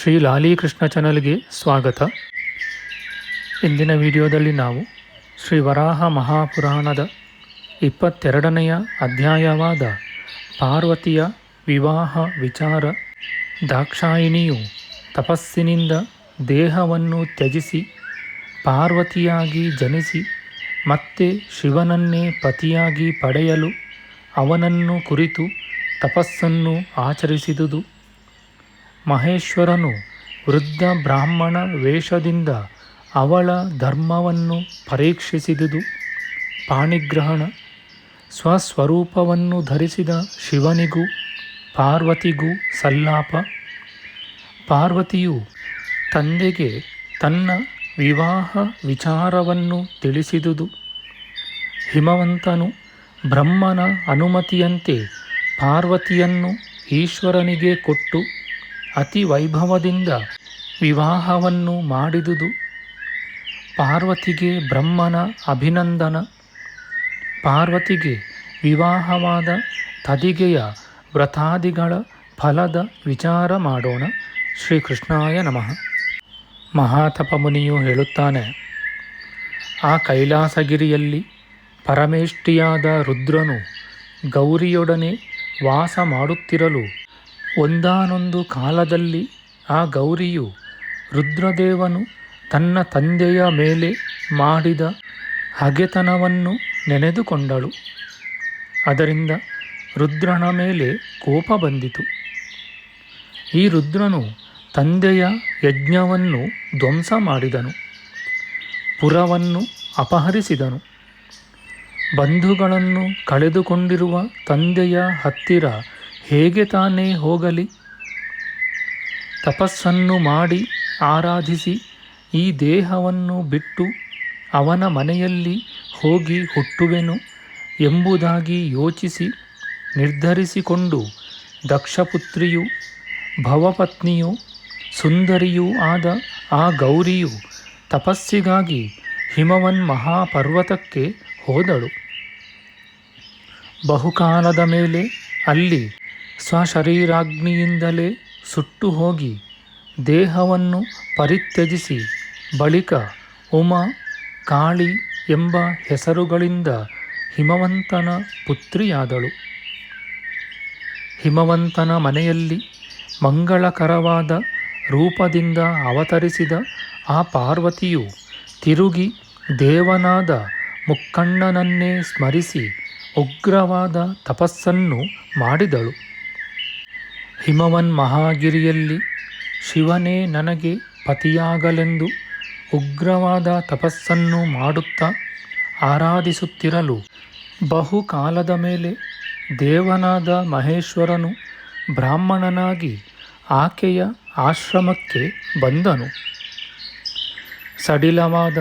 ಶ್ರೀ ಲಾಲೀಕೃಷ್ಣ ಚಾನಲ್ಗೆ ಸ್ವಾಗತ. ಇಂದಿನ ವಿಡಿಯೋದಲ್ಲಿ ನಾವು ಶ್ರೀ ವರಾಹ ಮಹಾಪುರಾಣದ ಇಪ್ಪತ್ತೆರಡನೆಯ ಅಧ್ಯಾಯವಾದ ಪಾರ್ವತಿಯ ವಿವಾಹ ವಿಚಾರ ದಾಕ್ಷಾಯಿಣಿಯು ತಪಸ್ಸಿನಿಂದ ದೇಹವನ್ನು ತ್ಯಜಿಸಿ ಪಾರ್ವತಿಯಾಗಿ ಜನಿಸಿ ಮತ್ತೆ ಶಿವನನ್ನೇ ಪತಿಯಾಗಿ ಪಡೆಯಲು ಅವನನ್ನು ಕುರಿತು ತಪಸ್ಸನ್ನು ಆಚರಿಸಿದುದು. ಮಹೇಶ್ವರನು ವೃದ್ಧ ಬ್ರಾಹ್ಮಣ ವೇಷದಿಂದ ಅವಳ ಧರ್ಮವನ್ನು ಪರೀಕ್ಷಿಸಿದುದು. ಪಾಣಿಗ್ರಹಣ, ಸ್ವಸ್ವರೂಪವನ್ನು ಧರಿಸಿದ ಶಿವನಿಗೂ, ಪಾರ್ವತಿಗೂ ಸಲ್ಲಾಪ. ಪಾರ್ವತಿಯು ತಂದೆಗೆ ತನ್ನ ವಿವಾಹ ವಿಚಾರವನ್ನು ತಿಳಿಸಿದುದು. ಹಿಮವಂತನು ಬ್ರಹ್ಮನ ಅನುಮತಿಯಂತೆ ಪಾರ್ವತಿಯನ್ನು ಈಶ್ವರನಿಗೆ ಕೊಟ್ಟು ಅತಿ ವೈಭವದಿಂದ ವಿವಾಹವನ್ನು ಮಾಡಿದುದು. ಪಾರ್ವತಿಗೆ ಬ್ರಹ್ಮನ ಅಭಿನಂದನ. ಪಾರ್ವತಿಗೆ ವಿವಾಹವಾದ ತದಿಗೆಯ ವ್ರತಾದಿಗಳ ಫಲದ ವಿಚಾರ ಮಾಡೋಣ. ಶ್ರೀಕೃಷ್ಣಾಯ ನಮಃ. ಮಹಾತಪಮುನಿಯು ಹೇಳುತ್ತಾನೆ, ಆ ಕೈಲಾಸಗಿರಿಯಲ್ಲಿ ಪರಮೇಷ್ಠಿಯಾದ ರುದ್ರನು ಗೌರಿಯೊಡನೆ ವಾಸ ಮಾಡುತ್ತಿರಲು ಒಂದಾನೊಂದು ಕಾಲದಲ್ಲಿ ಆ ಗೌರಿಯು ರುದ್ರದೇವನು ತನ್ನ ತಂದೆಯ ಮೇಲೆ ಮಾಡಿದ ಹಗೆತನವನ್ನು ನೆನೆದುಕೊಂಡಳು. ಅದರಿಂದ ರುದ್ರನ ಮೇಲೆ ಕೋಪ ಬಂದಿತು. ಈ ರುದ್ರನು ತಂದೆಯ ಯಜ್ಞವನ್ನು ಧ್ವಂಸ ಮಾಡಿದನು, ಪುರವನ್ನು ಅಪಹರಿಸಿದನು. ಬಂಧುಗಳನ್ನು ಕಳೆದುಕೊಂಡಿರುವ ತಂದೆಯ ಹತ್ತಿರ ಹೇಗೆ ತಾನೇ ಹೋಗಲಿ? ತಪಸ್ಸನ್ನು ಮಾಡಿ ಆರಾಧಿಸಿ ಈ ದೇಹವನ್ನು ಬಿಟ್ಟು ಅವನ ಮನೆಯಲ್ಲಿ ಹೋಗಿ ಹುಟ್ಟುವೆನು ಎಂಬುದಾಗಿ ಯೋಚಿಸಿ ನಿರ್ಧರಿಸಿಕೊಂಡು ದಕ್ಷಪುತ್ರಿಯು, ಭವಪತ್ನಿಯು, ಸುಂದರಿಯೂ ಆದ ಆ ಗೌರಿಯು ತಪಸ್ಸಿಗಾಗಿ ಹಿಮವನ್ ಮಹಾಪರ್ವತಕ್ಕೆ ಹೋದಳು. ಬಹುಕಾಲದ ಮೇಲೆ ಅಲ್ಲಿ ಸ್ವಶರೀರಾಗ್ನಿಯಿಂದಲೇ ಸುಟ್ಟು ಹೋಗಿ ದೇಹವನ್ನು ಪರಿತ್ಯಜಿಸಿ, ಬಳಿಕ ಉಮಾ ಕಾಳಿ ಎಂಬ ಹೆಸರುಗಳಿಂದ ಹಿಮವಂತನ ಪುತ್ರಿಯಾದಳು. ಹಿಮವಂತನ ಮನೆಯಲ್ಲಿ ಮಂಗಳಕರವಾದ ರೂಪದಿಂದ ಅವತರಿಸಿದ ಆ ಪಾರ್ವತಿಯು ತಿರುಗಿ ದೇವನಾದ ಮುಕ್ಕಣ್ಣನನ್ನೇ ಸ್ಮರಿಸಿ ಉಗ್ರವಾದ ತಪಸ್ಸನ್ನು ಮಾಡಿದಳು. ಹಿಮವನ್ ಮಹಾಗಿರಿಯಲ್ಲಿ ಶಿವನೇ ನನಗೆ ಪತಿಯಾಗಲೆಂದು ಉಗ್ರವಾದ ತಪಸ್ಸನ್ನು ಮಾಡುತ್ತಾ ಆರಾಧಿಸುತ್ತಿರಲು ಬಹುಕಾಲದ ಮೇಲೆ ದೇವನಾದ ಮಹೇಶ್ವರನು ಬ್ರಾಹ್ಮಣನಾಗಿ ಆಕೆಯ ಆಶ್ರಮಕ್ಕೆ ಬಂದನು. ಸಡಿಲವಾದ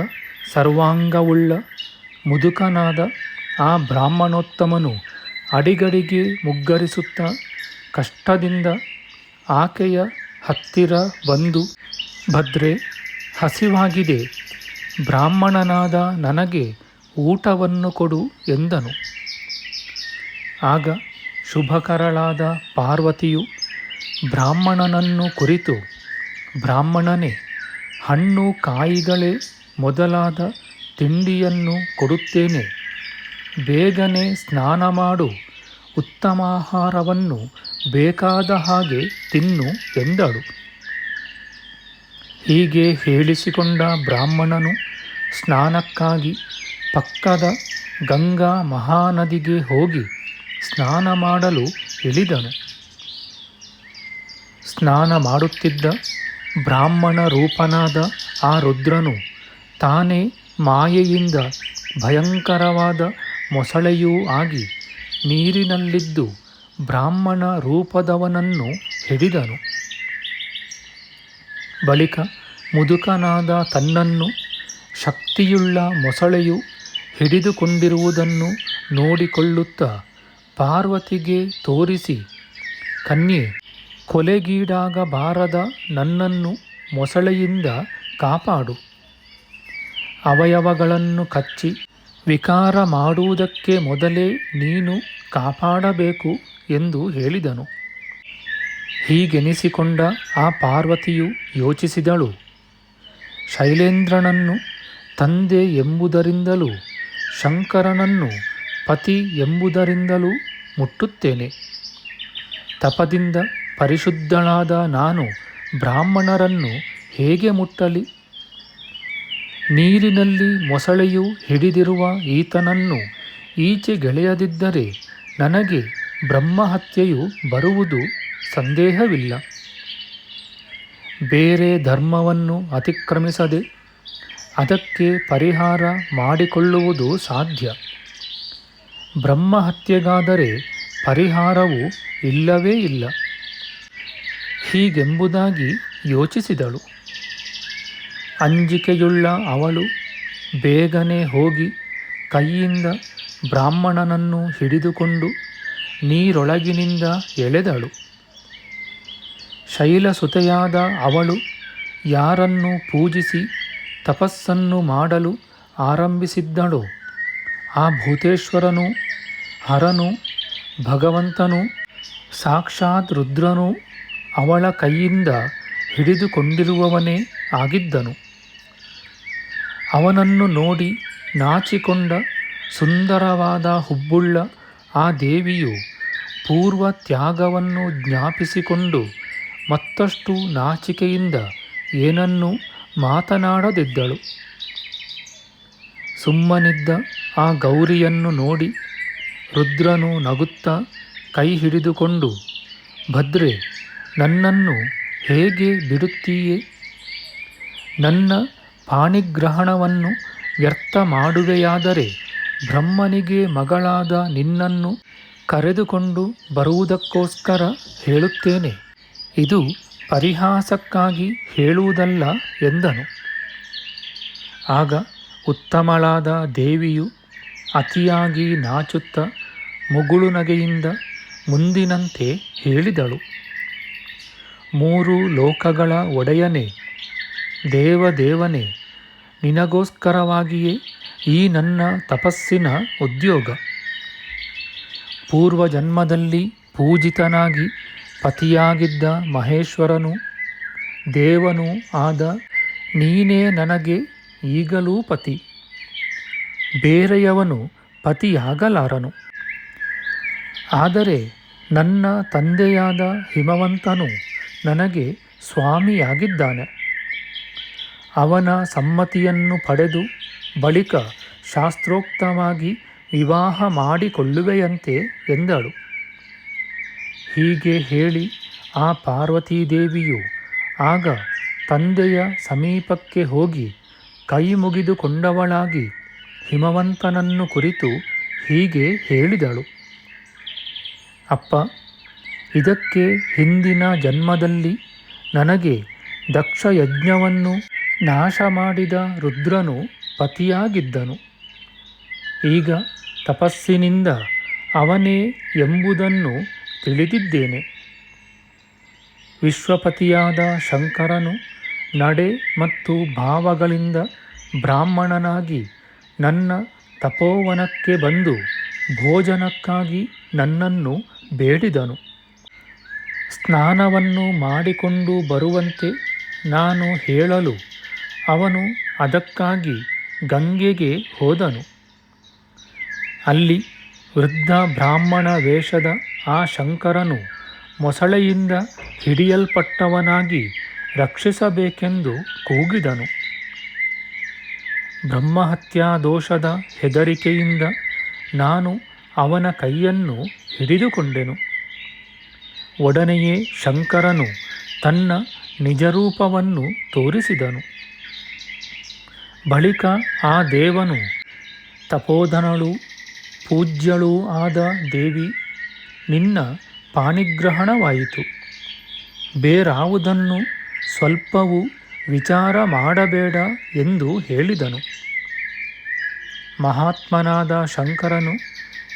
ಸರ್ವಾಂಗವುಳ್ಳ ಮುದುಕನಾದ ಆ ಬ್ರಾಹ್ಮಣೋತ್ತಮನು ಅಡಿಗಡಿಗೆ ಮುಗ್ಗರಿಸುತ್ತಾ ಕಷ್ಟದಿಂದ ಆಕೆಯ ಹತ್ತಿರ ಬಂದು, ಭದ್ರೆ, ಹಸಿವಾಗಿದೆ. ಬ್ರಾಹ್ಮಣನಾದ ನನಗೆ ಊಟವನ್ನು ಕೊಡು ಎಂದನು. ಆಗ ಶುಭಕರಳಾದ ಪಾರ್ವತಿಯು ಬ್ರಾಹ್ಮಣನನ್ನು ಕುರಿತು, ಬ್ರಾಹ್ಮಣನೇ, ಹಣ್ಣು ಕಾಯಿಗಳೇ ಮೊದಲಾದ ತಿಂಡಿಯನ್ನು ಕೊಡುತ್ತೇನೆ. ಬೇಗನೆ ಸ್ನಾನ ಮಾಡು. ಉತ್ತಮಾಹಾರವನ್ನು ಬೇಕಾದ ಹಾಗೆ ತಿನ್ನು ಎಂದಳು. ಹೀಗೆ ಹೇಳಿಸಿಕೊಂಡ ಬ್ರಾಹ್ಮಣನು ಸ್ನಾನಕ್ಕಾಗಿ ಪಕ್ಕದ ಗಂಗಾ ಮಹಾನದಿಗೆ ಹೋಗಿ ಸ್ನಾನ ಮಾಡಲು ಇಳಿದನು. ಸ್ನಾನ ಮಾಡುತ್ತಿದ್ದ ಬ್ರಾಹ್ಮಣ ರೂಪನಾದ ಆ ರುದ್ರನು ತಾನೇ ಮಾಯೆಯಿಂದ ಭಯಂಕರವಾದ ಮೊಸಳೆಯೂ ಆಗಿ ನೀರಿನಲ್ಲಿದ್ದು ಬ್ರಾಹ್ಮಣ ರೂಪದವನನ್ನು ಹಿಡಿದನು. ಬಳಿಕ ಮುದುಕನಾದ ತನ್ನನ್ನು ಶಕ್ತಿಯುಳ್ಳ ಮೊಸಳೆಯು ಹಿಡಿದುಕೊಂಡಿರುವುದನ್ನು ನೋಡಿಕೊಳ್ಳುತ್ತಾ ಪಾರ್ವತಿಗೆ ತೋರಿಸಿ, ಕನ್ಯೆ ಕೊಲೆಗೀಡಾಗಬಾರದ ನನ್ನನ್ನು ಮೊಸಳೆಯಿಂದ ಕಾಪಾಡು. ಅವಯವಗಳನ್ನು ಕಚ್ಚಿ ವಿಕಾರ ಮಾಡುವುದಕ್ಕೆ ಮೊದಲೇ ನೀನು ಕಾಪಾಡಬೇಕು. ಎಂದು ಹೇಳಿದನು. ಹೀಗೆನಿಸಿಕೊಂಡ ಆ ಪಾರ್ವತಿಯು ಯೋಚಿಸಿದಳು. ಶೈಲೇಂದ್ರನನ್ನು ತಂದೆ ಎಂಬುದರಿಂದಲೂ ಶಂಕರನನ್ನು ಪತಿ ಎಂಬುದರಿಂದಲೂ ಮುಟ್ಟುತ್ತೇನೆ. ತಪದಿಂದ ಪರಿಶುದ್ಧಳಾದ ನಾನು ಬ್ರಾಹ್ಮಣರನ್ನು ಹೇಗೆ ಮುಟ್ಟಲಿ? ನೀರಿನಲ್ಲಿ ಮೊಸಳೆಯು ಹಿಡಿದಿರುವ ಈತನನ್ನು ಈಚೆ ಗೆಳೆಯದಿದ್ದರೆ ನನಗೆ ಬ್ರಹ್ಮಹತ್ಯೆಯು ಬರುವುದು ಸಂದೇಹವಿಲ್ಲ. ಬೇರೆ ಧರ್ಮವನ್ನು ಅತಿಕ್ರಮಿಸದೆ ಅದಕ್ಕೆ ಪರಿಹಾರ ಮಾಡಿಕೊಳ್ಳುವುದು ಸಾಧ್ಯ. ಬ್ರಹ್ಮಹತ್ಯೆಗಾದರೆ ಪರಿಹಾರವು ಇಲ್ಲವೇ ಇಲ್ಲ. ಹೀಗೆಂಬುದಾಗಿ ಯೋಚಿಸಿದಳು. ಅಂಜಿಕೆಯುಳ್ಳ ಅವಳು ಬೇಗನೆ ಹೋಗಿ ಕೈಯಿಂದ ಬ್ರಾಹ್ಮಣನನ್ನು ಹಿಡಿದುಕೊಂಡು ನೀರೊಳಗಿನಿಂದ ಎಳೆದಳು. ಶೈಲಸುತೆಯಾದ ಅವಳು ಯಾರನ್ನು ಪೂಜಿಸಿ ತಪಸ್ಸನ್ನು ಮಾಡಲು ಆರಂಭಿಸಿದ್ದಳು. ಆ ಭೂತೇಶ್ವರನು, ಹರನು, ಭಗವಂತನು, ಸಾಕ್ಷಾತ್ ರುದ್ರನು ಅವಳ ಕೈಯಿಂದ ಹಿಡಿದುಕೊಂಡಿರುವವನೇ ಆಗಿದ್ದನು. ಅವನನ್ನು ನೋಡಿ ನಾಚಿಕೊಂಡ ಸುಂದರವಾದ ಹುಬ್ಬುಳ್ಳ ಆ ದೇವಿಯು ಪೂರ್ವ ತ್ಯಾಗವನ್ನು ಜ್ಞಾಪಿಸಿಕೊಂಡು ಮತ್ತಷ್ಟು ನಾಚಿಕೆಯಿಂದ ಏನನ್ನೂ ಮಾತನಾಡದಿದ್ದಳು. ಸುಮ್ಮನಿದ್ದ ಆ ಗೌರಿಯನ್ನು ನೋಡಿ ರುದ್ರನು ನಗುತ್ತಾ ಕೈ ಹಿಡಿದುಕೊಂಡು, ಭದ್ರೆ, ನನ್ನನ್ನು ಹೇಗೆ ಬಿಡುತ್ತೀಯೇ? ನನ್ನ ಪಾಣಿಗ್ರಹಣವನ್ನು ವ್ಯರ್ಥ ಮಾಡುವೆಯಾದರೆ ಬ್ರಹ್ಮನಿಗೆ ಮಗಳಾದ ನಿನ್ನನ್ನು ಕರೆದುಕೊಂಡು ಬರುವುದಕ್ಕೋಸ್ಕರ ಹೇಳುತ್ತೇನೆ, ಇದು ಪರಿಹಾಸಕ್ಕಾಗಿ ಹೇಳುವುದಲ್ಲ ಎಂದನು. ಆಗ ಉತ್ತಮಳಾದ ದೇವಿಯು ಅತಿಯಾಗಿ ನಾಚುತ್ತ ಮುಗುಳು ನಗೆಯಿಂದ ಮುಂದಿನಂತೆ ಹೇಳಿದಳು, ಮೂರು ಲೋಕಗಳ ಒಡೆಯನೇ, ದೇವದೇವನೇ, ನಿನಗೋಸ್ಕರವಾಗಿಯೇ ಈ ನನ್ನ ತಪಸ್ಸಿನ ಉದ್ಯೋಗ. ಪೂರ್ವ ಜನ್ಮದಲ್ಲಿ ಪೂಜಿತನಾಗಿ ಪತಿಯಾಗಿದ್ದ ಮಹೇಶ್ವರನು, ದೇವನೂ ಆದ ನೀನೇ ನನಗೆ ಈಗಲೂ ಪತಿ. ಬೇರೆಯವನು ಪತಿಯಾಗಲಾರನು. ಆದರೆ ನನ್ನ ತಂದೆಯಾದ ಹಿಮವಂತನು ನನಗೆ ಸ್ವಾಮಿಯಾಗಿದ್ದಾನೆ. ಅವನ ಸಮ್ಮತಿಯನ್ನು ಪಡೆದು ಬಳಿಕ ಶಾಸ್ತ್ರೋಕ್ತವಾಗಿ ವಿವಾಹ ಮಾಡಿಕೊಳ್ಳುವೆಯಂತೆ ಎಂದಳು. ಹೀಗೆ ಹೇಳಿ ಆ ಪಾರ್ವತೀದೇವಿಯು ಆಗ ತಂದೆಯ ಸಮೀಪಕ್ಕೆ ಹೋಗಿ ಕೈ ಮುಗಿದುಕೊಂಡವಳಾಗಿ ಹಿಮವಂತನನ್ನು ಕುರಿತು ಹೀಗೆ ಹೇಳಿದಳು. ಅಪ್ಪ, ಇದಕ್ಕೆ ಹಿಂದಿನ ಜನ್ಮದಲ್ಲಿ ನನಗೆ ದಕ್ಷ ಯಜ್ಞವನ್ನು ನಾಶ ಮಾಡಿದ ರುದ್ರನು ಪತಿಯಾಗಿದ್ದನು. ಈಗ ತಪಸ್ಸಿನಿಂದ ಅವನೇ ಎಂಬುದನ್ನು ತಿಳಿದಿದ್ದೇನೆ. ವಿಶ್ವಪತಿಯಾದ ಶಂಕರನು ನಡೆ ಮತ್ತು ಭಾವಗಳಿಂದ ಬ್ರಾಹ್ಮಣನಾಗಿ ನನ್ನ ತಪೋವನಕ್ಕೆ ಬಂದು ಭೋಜನಕ್ಕಾಗಿ ನನ್ನನ್ನು ಬೇಡಿದನು. ಸ್ನಾನವನ್ನು ಮಾಡಿಕೊಂಡು ಬರುವಂತೆ ನಾನು ಹೇಳಲು ಅವನು ಅದಕ್ಕಾಗಿ ಗಂಗೆಗೆ ಹೋದನು. ಅಲ್ಲಿ ವೃದ್ಧ ಬ್ರಾಹ್ಮಣ ವೇಷದ ಆ ಶಂಕರನು ಮೊಸಳೆಯಿಂದ ಹಿಡಿಯಲ್ಪಟ್ಟವನಾಗಿ ರಕ್ಷಿಸಬೇಕೆಂದು ಕೂಗಿದನು. ಬ್ರಹ್ಮಹತ್ಯಾ ದೋಷದ ಹೆದರಿಕೆಯಿಂದ ನಾನು ಅವನ ಕೈಯನ್ನು ಹಿಡಿದುಕೊಂಡೆನು. ಒಡನೆಯೇ ಶಂಕರನು ತನ್ನ ನಿಜರೂಪವನ್ನು ತೋರಿಸಿದನು. ಬಳಿಕ ಆ ದೇವನು ತಪೋಧನಳು ಪೂಜ್ಯಳೂ ಆದ ದೇವಿ ನಿನ್ನ ಪಾಣಿಗ್ರಹಣವಾಯಿತು. ಬೇರಾವುದನ್ನು ಸ್ವಲ್ಪವೂ ವಿಚಾರ ಮಾಡಬೇಡ ಎಂದು ಹೇಳಿದನು. ಮಹಾತ್ಮನಾದ ಶಂಕರನು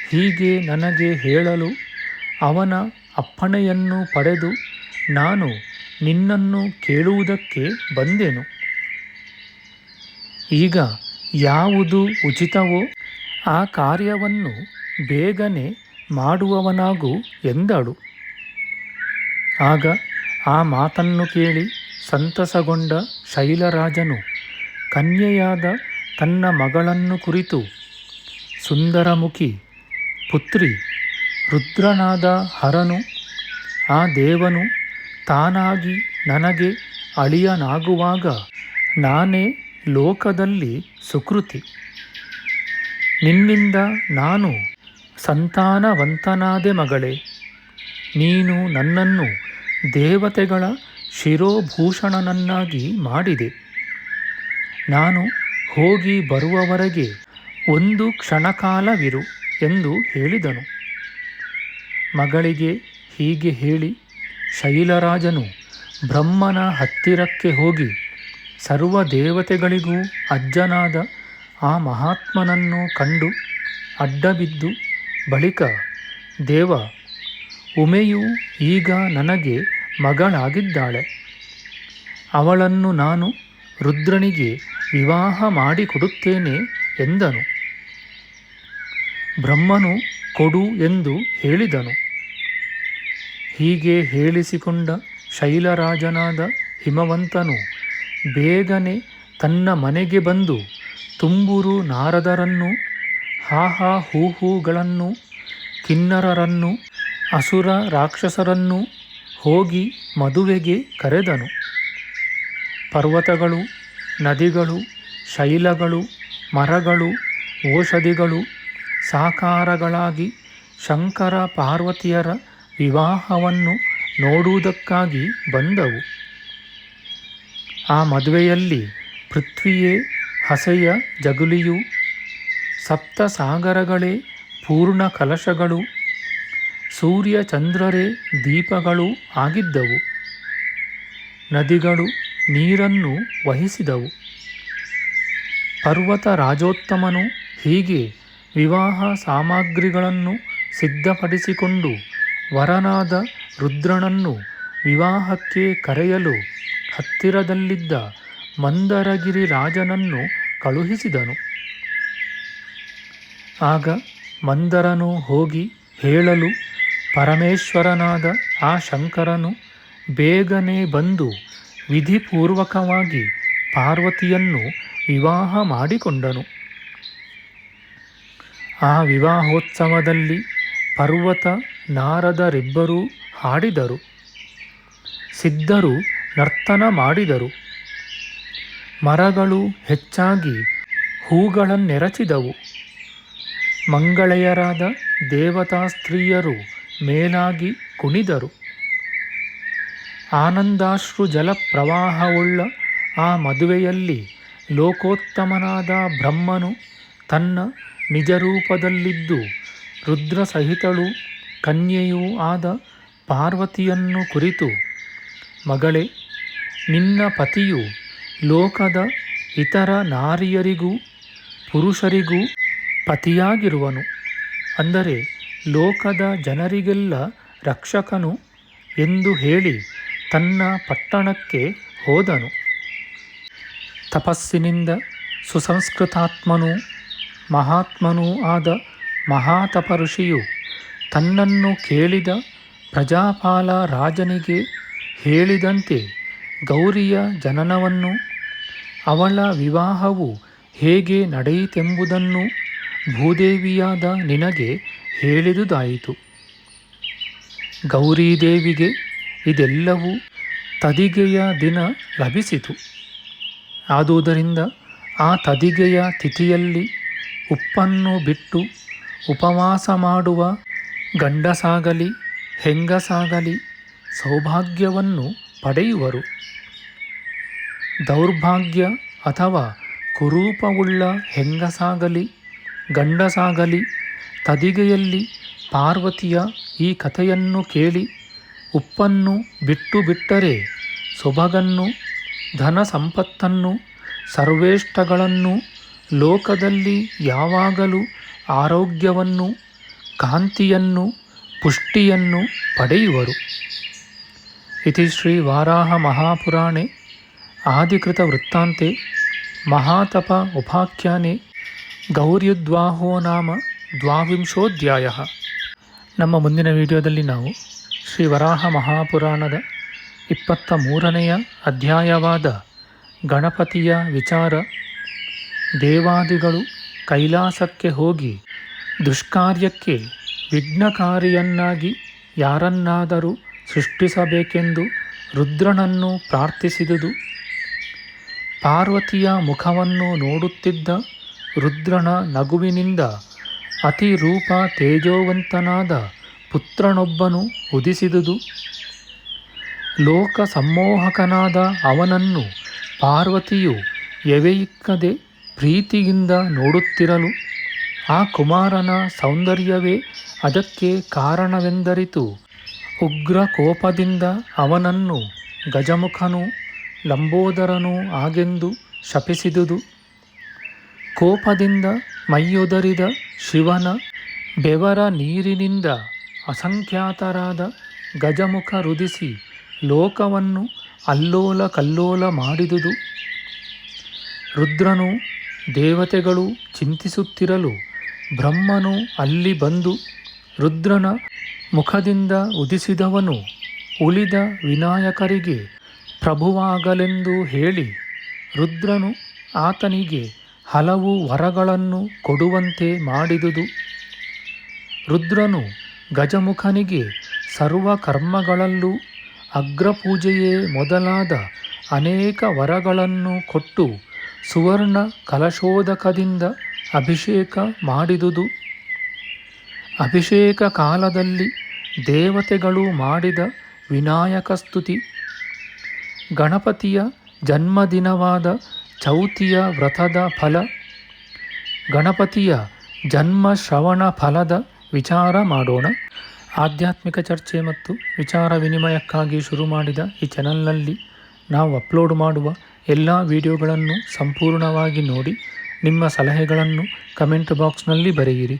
ಹೀಗೆ ನನಗೆ ಹೇಳಲು ಅವನ ಅಪ್ಪಣೆಯನ್ನು ಪಡೆದು ನಾನು ನಿನ್ನನ್ನು ಕೇಳುವುದಕ್ಕೆ ಬಂದೆನು. ಈಗ ಯಾವುದು ಉಚಿತವೋ ಆ ಕಾರ್ಯವನ್ನು ಬೇಗನೆ ಮಾಡುವವನಾಗು ಎಂದಳು. ಆಗ ಆ ಮಾತನ್ನು ಕೇಳಿ ಸಂತಸಗೊಂಡ ಶೈಲರಾಜನು ಕನ್ಯೆಯಾದ ತನ್ನ ಮಗಳನ್ನು ಕುರಿತು, ಸುಂದರಮುಖಿ, ಪುತ್ರಿ, ರುದ್ರನಾದ ಹರನು, ಆ ದೇವನು ತಾನಾಗಿ ನನಗೆ ಅಳಿಯನಾಗುವಾಗ ನಾನೇ ಲೋಕದಲ್ಲಿ ಸುಕೃತಿ. ನಿನ್ನಿಂದ ನಾನು ಸಂತಾನವಂತನಾದೆ ಮಗಳೇ. ನೀನು ನನ್ನನ್ನು ದೇವತೆಗಳ ಶಿರೋಭೂಷಣನನ್ನಾಗಿ ಮಾಡಿದೆ. ನಾನು ಹೋಗಿ ಬರುವವರೆಗೆ ಒಂದು ಕ್ಷಣಕಾಲವಿರು ಎಂದು ಹೇಳಿದನು. ಮಗಳಿಗೆ ಹೀಗೆ ಹೇಳಿ ಶೈಲರಾಜನು ಬ್ರಹ್ಮನ ಹತ್ತಿರಕ್ಕೆ ಹೋಗಿ ಸರ್ವ ದೇವತೆಗಳಿಗೂ ಅಜ್ಜನಾದ ಆ ಮಹಾತ್ಮನನ್ನು ಕಂಡು ಅಡ್ಡಬಿದ್ದು ಬಳಿಕ ದೇವ, ಉಮೆಯು ಈಗ ನನಗೆ ಮಗಳಾಗಿದ್ದಾಳೆ. ಅವಳನ್ನು ನಾನು ರುದ್ರನಿಗೆ ವಿವಾಹ ಮಾಡಿಕೊಡುತ್ತೇನೆ ಎಂದನು. ಬ್ರಹ್ಮನು ಕೊಡು ಎಂದು ಹೇಳಿದನು. ಹೀಗೆ ಹೇಳಿಸಿಕೊಂಡ ಶೈಲರಾಜನಾದ ಹಿಮವಂತನು ಬೇಗನೆ ತನ್ನ ಮನೆಗೆ ಬಂದು ತುಂಬುರು ನಾರದರನ್ನು, ಹಾಹಾ ಹೂಹೂಗಳನ್ನು, ಕಿನ್ನರರನ್ನು, ಅಸುರ ರಾಕ್ಷಸರನ್ನು ಹೋಗಿ ಮದುವೆಗೆ ಕರೆದನು. ಪರ್ವತಗಳು, ನದಿಗಳು, ಶೈಲಗಳು, ಮರಗಳು, ಔಷಧಿಗಳು, ಸಾಕಾರಗಳಾಗಿ ಶಂಕರ ಪಾರ್ವತಿಯರ ವಿವಾಹವನ್ನು ನೋಡುವುದಕ್ಕಾಗಿ ಬಂದವು. ಆ ಮದುವೆಯಲ್ಲಿ ಪೃಥ್ವಿಯೇ ಹಸೆಯ ಜಗುಲಿಯು ಸಪ್ತ ಸಾಗರಗಳೇ ಪೂರ್ಣ ಕಲಶಗಳು, ಸೂರ್ಯ ಚಂದ್ರರೇ ದೀಪಗಳು ಆಗಿದ್ದವು. ನದಿಗಳು ನೀರನ್ನು ವಹಿಸಿದವು. ಪರ್ವತ ರಾಜೋತ್ತಮನು ಹೀಗೆ ವಿವಾಹ ಸಾಮಗ್ರಿಗಳನ್ನು ಸಿದ್ಧಪಡಿಸಿಕೊಂಡು ವರನಾದ ರುದ್ರನನ್ನು ವಿವಾಹಕ್ಕೆ ಕರೆಯಲು ಹತ್ತಿರದಲ್ಲಿದ್ದ ಮಂದರಗಿರಿ ರಾಜನನ್ನು ಕಳುಹಿಸಿದನು. ಆಗ ಮಂದರನು ಹೋಗಿ ಹೇಳಲು ಪರಮೇಶ್ವರನಾದ ಆ ಶಂಕರನು ಬೇಗನೆ ಬಂದು ವಿಧಿಪೂರ್ವಕವಾಗಿ ಪಾರ್ವತಿಯನ್ನು ವಿವಾಹ ಮಾಡಿಕೊಂಡನು. ಆ ವಿವಾಹೋತ್ಸವದಲ್ಲಿ ಪರ್ವತ ನಾರದರಿಬ್ಬರೂ ಹಾಡಿದರು. ಸಿದ್ಧರು ನರ್ತನ ಮಾಡಿದರು. ಮರಗಳು ಹೆಚ್ಚಾಗಿ ಹೂಗಳನ್ನೆರಚಿದವು. ಮಂಗಳೆಯರಾದ ದೇವತಾ ಸ್ತ್ರೀಯರು ಮೇಲಾಗಿ ಕುಣಿದರು. ಆನಂದಾಶ್ರು ಜಲ ಪ್ರವಾಹವುಳ್ಳ ಆ ಮದುವೆಯಲ್ಲಿ ಲೋಕೋತ್ತಮನಾದ ಬ್ರಹ್ಮನು ತನ್ನ ನಿಜರೂಪದಲ್ಲಿದ್ದು ರುದ್ರಸಹಿತಳು ಕನ್ಯೆಯೂ ಆದ ಪಾರ್ವತಿಯನ್ನು ಕುರಿತು, ಮಗಳೇ, ನಿನ್ನ ಪತಿಯು ಲೋಕದ ಇತರ ನಾರಿಯರಿಗೂ ಪುರುಷರಿಗೂ ಪತಿಯಾಗಿರುವನು. ಅಂದರೆ ಲೋಕದ ಜನರಿಗೆಲ್ಲ ರಕ್ಷಕನು ಎಂದು ಹೇಳಿ ತನ್ನ ಪಟ್ಟಣಕ್ಕೆ ಹೋದನು. ತಪಸ್ಸಿನಿಂದ ಸುಸಂಸ್ಕೃತಾತ್ಮನೂ ಮಹಾತ್ಮನೂ ಆದ ಮಹಾತಪ ಋಷಿಯು ತನ್ನನ್ನು ಕೇಳಿದ ಪ್ರಜಾಪಾಲ ರಾಜನಿಗೆ ಹೇಳಿದಂತೆ ಗೌರಿಯ ಜನನವನ್ನು, ಅವಳ ವಿವಾಹವು ಹೇಗೆ ನಡೆಯಿತೆಂಬುದನ್ನು ಭೂದೇವಿಯಾದ ನಿನಗೆ ಹೇಳಿದುದಾಯಿತು. ಗೌರೀದೇವಿಗೆ ಇದೆಲ್ಲವೂ ತದಿಗೆಯ ದಿನ ಲಭಿಸಿತು. ಆದುದರಿಂದ ಆ ತದಿಗೆಯ ತಿಥಿಯಲ್ಲಿ ಉಪ್ಪನ್ನು ಬಿಟ್ಟು ಉಪವಾಸ ಮಾಡುವ ಗಂಡಸಾಗಲಿ, ಹೆಂಗಸಾಗಲಿ, ಸೌಭಾಗ್ಯವನ್ನು ಪಡೆಯುವರು. ದೌರ್ಭಾಗ್ಯ ಅಥವಾ ಕುರೂಪವುಳ್ಳ ಹೆಂಗಸಾಗಲಿ, ಗಂಡಸಾಗಲಿ, ತದಿಗೆಯಲ್ಲಿ ಪಾರ್ವತಿಯ ಈ ಕಥೆಯನ್ನು ಕೇಳಿ ಉಪ್ಪನ್ನು ಬಿಟ್ಟು ಬಿಟ್ಟರೆ ಸೊಬಗನ್ನು ಧನ ಸಂಪತ್ತನ್ನು ಸರ್ವೇಷ್ಟಗಳನ್ನು, ಲೋಕದಲ್ಲಿ ಯಾವಾಗಲೂ ಆರೋಗ್ಯವನ್ನು, ಕಾಂತಿಯನ್ನು, ಪುಷ್ಟಿಯನ್ನು ಪಡೆಯುವರು. ಇತಿ ಶ್ರೀ ವಾರಾಹ ಮಹಾಪುರಾಣೆ ಆದಿಕೃತ ವೃತ್ತಾಂತೆ ಮಹಾತಪ ಉಪಾಖ್ಯಾನೆ ಗೌರ್ಯುದ್ವಾಹೋ ನಾಮ ದ್ವಾವಿಂಶೋಧ್ಯಾಯ ನಮ್ಮ ಮುಂದಿನ ವಿಡಿಯೋದಲ್ಲಿ ನಾವು ಶ್ರೀ ವರಾಹ ಮಹಾಪುರಾಣದ ಇಪ್ಪತ್ತ ಮೂರನೆಯ ಅಧ್ಯಾಯವಾದ ಗಣಪತಿಯ ವಿಚಾರ, ದೇವಾದಿಗಳು ಕೈಲಾಸಕ್ಕೆ ಹೋಗಿ ದುಷ್ಕಾರ್ಯಕ್ಕೆ ವಿಘ್ನಕಾರಿಯನ್ನಾಗಿ ಯಾರನ್ನಾದರೂ ಸೃಷ್ಟಿಸಬೇಕೆಂದು ರುದ್ರನನ್ನು ಪ್ರಾರ್ಥಿಸಿದುದು. ಪಾರ್ವತಿಯ ಮುಖವನ್ನು ನೋಡುತ್ತಿದ್ದ ರುದ್ರನ ನಗುವಿನಿಂದ ಅತಿ ರೂಪ ತೇಜೋವಂತನಾದ ಪುತ್ರನೊಬ್ಬನು ಉದಿಸಿದುದು. ಲೋಕ ಸಮ್ಮೋಹಕನಾದ ಅವನನ್ನು ಪಾರ್ವತಿಯು ಎವೆಯಿಕ್ಕದೆ ಪ್ರೀತಿಯಿಂದ ನೋಡುತ್ತಿರಲು ಆ ಕುಮಾರನ ಸೌಂದರ್ಯವೇ ಅದಕ್ಕೆ ಕಾರಣವೆಂದರಿತು. ಉಗ್ರ ಕೋಪದಿಂದ ಅವನನ್ನು ಗಜಮುಖನು, ಲಂಬೋದರನು ಆಗೆಂದು ಶಪಿಸಿದುದು. ಕೋಪದಿಂದ ಮೈಯೊದರಿದ ಶಿವನ ಬೆವರ ನೀರಿನಿಂದ ಅಸಂಖ್ಯಾತರಾದ ಗಜಮುಖ ರುದಿಸಿ ಲೋಕವನ್ನು ಅಲ್ಲೋಲ ಕಲ್ಲೋಲ ಮಾಡಿದುದು. ರುದ್ರನು ದೇವತೆಗಳು ಚಿಂತಿಸುತ್ತಿರಲು ಬ್ರಹ್ಮನು ಅಲ್ಲಿ ಬಂದು ರುದ್ರನ ಮುಖದಿಂದ ಉದಿಸಿದವನು ಉಳಿದ ವಿನಾಯಕರಿಗೆ ಪ್ರಭುವಾಗಲೆಂದು ಹೇಳಿ ರುದ್ರನು ಆತನಿಗೆ ಹಲವು ವರಗಳನ್ನು ಕೊಡುವಂತೆ ಮಾಡಿದುದು. ರುದ್ರನು ಗಜಮುಖನಿಗೆ ಸರ್ವ ಕರ್ಮಗಳಲ್ಲೂ ಅಗ್ರಪೂಜೆಯೇ ಮೊದಲಾದ ಅನೇಕ ವರಗಳನ್ನು ಕೊಟ್ಟು ಸುವರ್ಣ ಕಲಶೋದಕದಿಂದ ಅಭಿಷೇಕ ಮಾಡಿದುದು. ಅಭಿಷೇಕ ಕಾಲದಲ್ಲಿ ದೇವತೆಗಳು ಮಾಡಿದ ವಿನಾಯಕ ಸ್ತುತಿ. ಗಣಪತಿಯ ಜನ್ಮದಿನವಾದ ಚೌತಿಯ ವ್ರತದ ಫಲ. ಗಣಪತಿಯ ಜನ್ಮ ಶ್ರವಣ ಫಲದ ವಿಚಾರ ಮಾಡೋಣ. ಆಧ್ಯಾತ್ಮಿಕ ಚರ್ಚೆ ಮತ್ತು ವಿಚಾರ ವಿನಿಮಯಕ್ಕಾಗಿ ಶುರು ಮಾಡಿದ ಈ ಚಾನಲ್ನಲ್ಲಿ ನಾವು ಅಪ್ಲೋಡ್ ಮಾಡುವ ಎಲ್ಲ ವಿಡಿಯೋಗಳನ್ನು ಸಂಪೂರ್ಣವಾಗಿ ನೋಡಿ ನಿಮ್ಮ ಸಲಹೆಗಳನ್ನು ಕಮೆಂಟ್ ಬಾಕ್ಸ್ನಲ್ಲಿ ಬರೆಯಿರಿ.